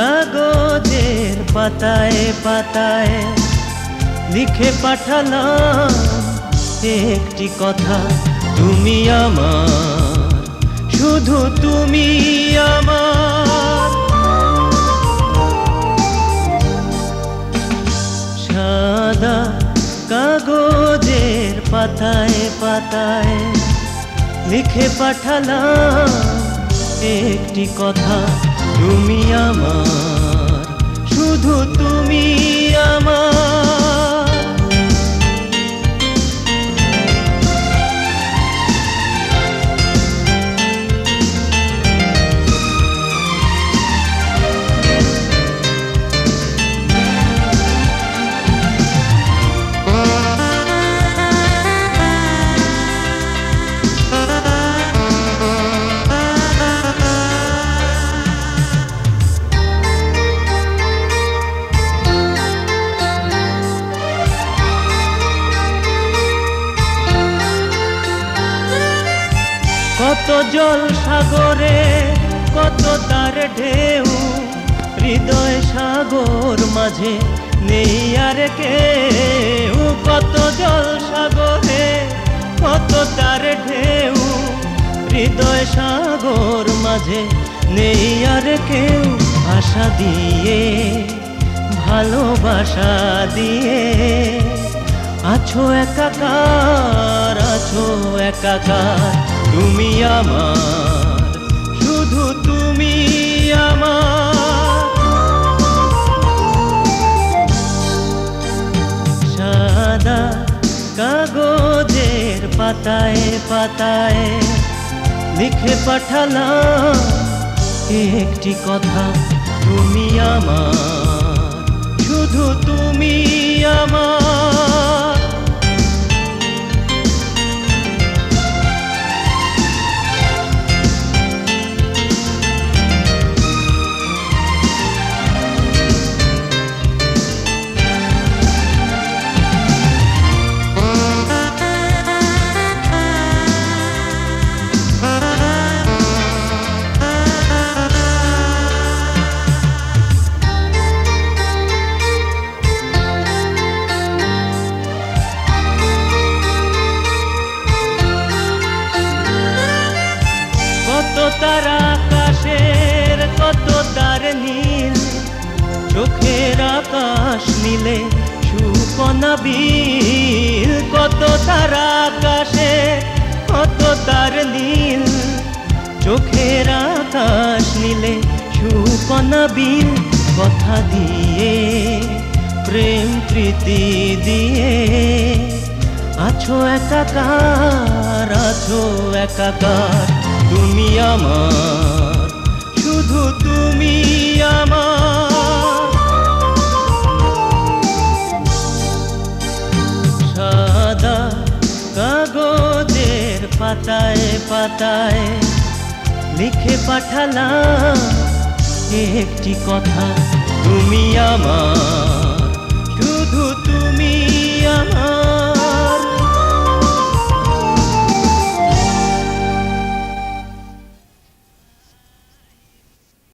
কাগজের পাতায় পাতায় লিখে পাঠালাম একটি কথা, তুমি আমার, শুধু তুমি আমার। সাদা কাগজের পাতায় পাতায় লিখে পাঠালাম একটি কথা তুমি আমার শুধু তুমি জল সাগরে, কত তার ঢেউ। হৃদয় সাগর মাঝে নেই আর কেউ। কত জল সাগরে, কত তার ঢেউ। হৃদয় সাগর মাঝে নেই আর কেউ। আশা দিয়ে, ভালোবাসা দিয়ে। আছো একাকার আছো একাকার। তুমি আমার, শুধু তুমি আমার। সাদা কাগজের পাতায় পাতায় লিখে পাঠালাম একটি কথা, তুমি আমার, শুধু তুমি আমার। তারা আকাশের কত তার নীল, চোখের আকাশ নীলে সুকনা বিল। কত তারা আকাশে কত তার নীল, চোখের আকাশ নীলে সুকনা বিল। কথা দিয়ে, প্রেম প্রীতি দিয়ে, আছো একাকার আছো একাকার। তুমি আমার, শুধু তুমি আমার। সাদা কাগজের পাতায় পাতায় লিখে পাঠালাম একটি কথা। তুমি আমার